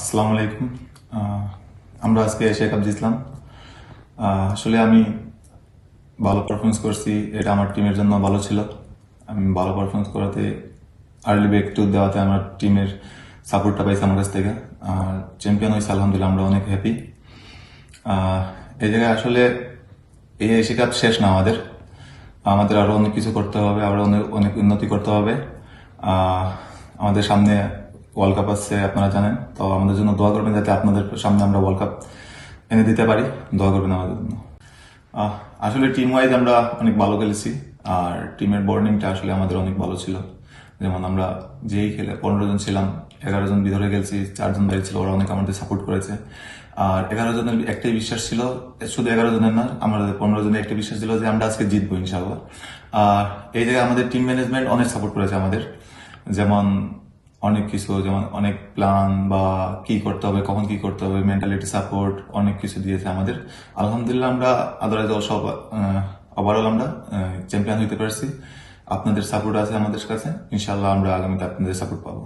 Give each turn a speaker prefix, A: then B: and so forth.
A: আসসালামু আলাইকুম। আমরা আজকে এশিয়া কাপ জিতলাম আসলে আমি ভালো পারফরমেন্স করছি, এটা আমার টিমের জন্য ভালো ছিল। আমি ভালো পারফরমেন্স করাতে আর্লি ব্রেক টু দেওয়াতে আমার টিমের সাপোর্টটা পাইছে আমার কাছ থেকে। আর চ্যাম্পিয়ন হয়েছে, আলহামদুলিল্লাহ, আমরা অনেক হ্যাপি এই জায়গায় আসলে এই এশিয়া কাপ শেষ না আমাদের। আমাদের আরও অনেক কিছু করতে হবে আরও অনেক অনেক উন্নতি করতে হবে। আমাদের সামনে ওয়ার্ল্ড কাপ আসছে আপনারা জানেন। তো আমাদের জন্য দোয়া করবেন যাতে আপনাদের সামনে আমরা ওয়ার্ল্ড কাপ এনে দিতে পারি। দোয়া করবেন আমাদের জন্য। আসলে টিম ওয়াইজ আমরা অনেক ভালো খেলেছি, আর টিমের বর্নিংটা আসলে আমাদের অনেক ভালো ছিল। যেমন আমরা যেই খেলে পনেরো জন ছিলাম, এগারো জন ভিতরে গেছি চারজন বাইরে ছিল, ওরা অনেক আমাদের সাপোর্ট করেছে। আর এগারো জনের একটাই বিশ্বাস ছিল শুধু এগারো জনের না, আমাদের পনেরো জনের একটা বিশ্বাস ছিল যে আমরা আজকে জিতবো ইনশাল্লাহ আর এই জায়গায় আমাদের টিম ম্যানেজমেন্ট অনেক সাপোর্ট করেছে আমাদের। যেমন অনেক কিছু, যেমন অনেক প্ল্যান বা কি করতে হবে, কখন কি করতে হবে মেন্টালিটি সাপোর্ট অনেক কিছু দিয়েছে আমাদের। আলহামদুলিল্লাহ আমরা আদারাইজ সব ওভারঅল আমরা চ্যাম্পিয়ন হইতে পারছি। আপনাদের সাপোর্ট আছে আমাদের কাছে। ইনশাল্লাহ আমরা আগামীতে আপনাদের সাপোর্ট পাবো।